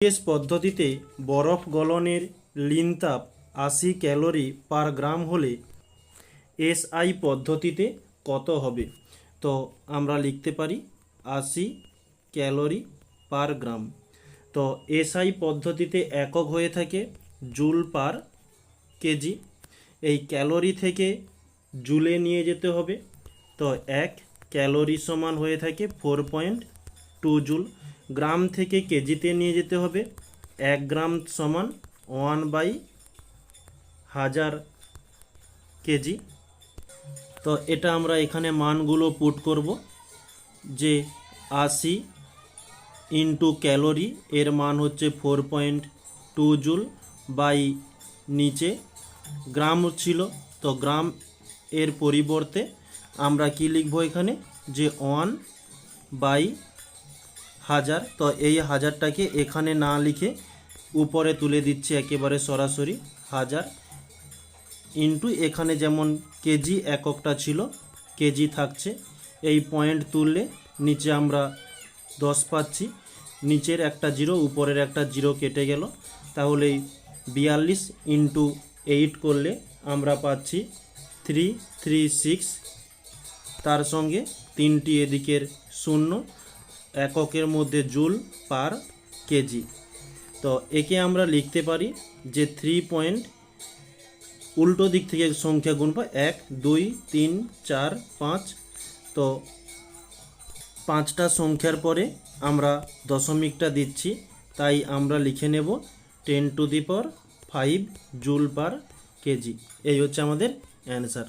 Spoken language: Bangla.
এস পদ্ধতিতে বরফ গলনের লিন তাপ আশি ক্যালোরি পার গ্রাম হলে এসআই পদ্ধতিতে কত হবে? তো আমরা লিখতে পারি আশি ক্যালোরি পার গ্রাম। তো এসআই পদ্ধতিতে একক হয়ে থাকে জুল পার কেজি। এই ক্যালোরি থেকে জুলে নিয়ে যেতে হবে। তো এক ক্যালোরি সমান হয়ে থাকে four point two joule. Gram থেকে কেজিতে নিয়ে যেতে হবে। এক গ্রাম সমান ওয়ান বাই হাজার কেজি। তো এটা আমরা এখানে মানগুলো পুট করব যে আশি ইন্টু ক্যালোরি, এর মান হচ্ছে four point two joule by নিচে। গ্রাম ছিল, তো গ্রাম এর পরিবর্তে আমরা কি লিখব এখানে? যে ওয়ান বাই হাজার। তো এই হাজারটাকে এখানে না লিখে উপরে তুলে দিচ্ছি একেবারে সরাসরি হাজার ইন্টু এখানে যেমন কেজি এককটা ছিল কেজি থাকছে। এই পয়েন্ট তুললে নিচে আমরা দশ পাচ্ছি। নিচের একটা জিরো উপরের একটা জিরো কেটে গেল। তাহলে বিয়াল্লিশ ইন্টু এইট করলে আমরা পাচ্ছি থ্রি থ্রি সিক্স তার সঙ্গে তিনটি এদিকের শূন্য। এককের মধ্যে জুল পার কেজি। তো একে আমরা লিখতে পারি যে থ্রি পয়েন্ট উল্টো দিক থেকে সংখ্যা গুনবো এক, দুই, তিন, চার, পাঁচ। তো পাঁচটা সংখ্যার পরে আমরা দশমিকটা দিচ্ছি, তাই আমরা লিখে নেব ten to the power five joule per KG. এই হচ্ছে আমাদের অ্যান্সার